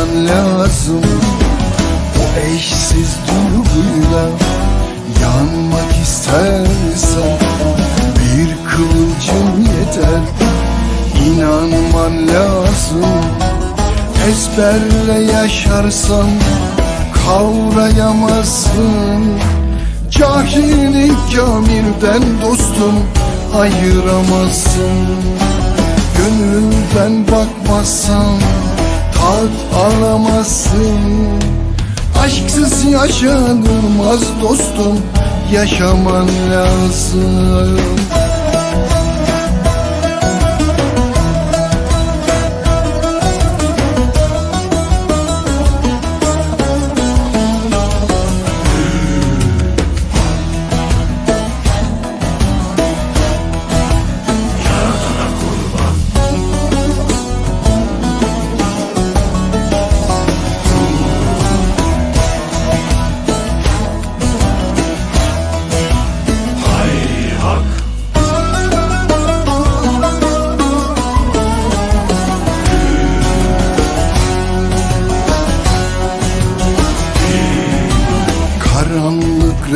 kavraman lazım. O eşsiz duyguyla yanmak istersen bir kıvılcım yeter. İnanman lazım. Ezberle yaşarsan kavrayamazsın. Cahili kamirden dostum ayıramazsın. Gönülden bakmazsan tat alamazsın. Aşksız yaşanılmaz dostum yaşaman lazım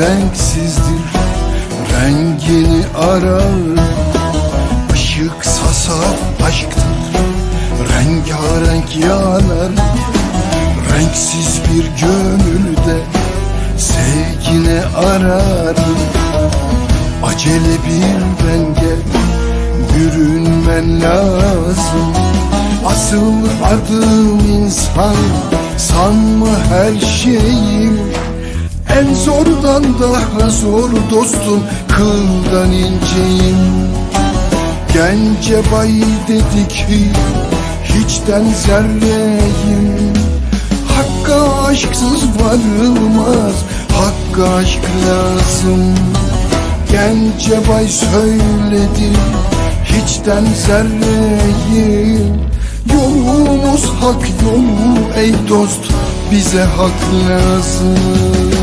renksizdir Rengini arar. Işık sasaf aşktır Rengarenk yanar. Renksiz bir gönülde Sevgine arar. Acele bir renge Bürünmen lazım. Asıl adım insan Sanma her şeyim en zordan daha zor dostum Kıldan inceyim. Gencebay dedi ki Hiçten zerreyim. Hakka aşksız varılmaz Hakka aşk lazım. Gencebay söyledi Hiçten zerreyim. Yolumuz hak yolu ey dost Bize hak lazım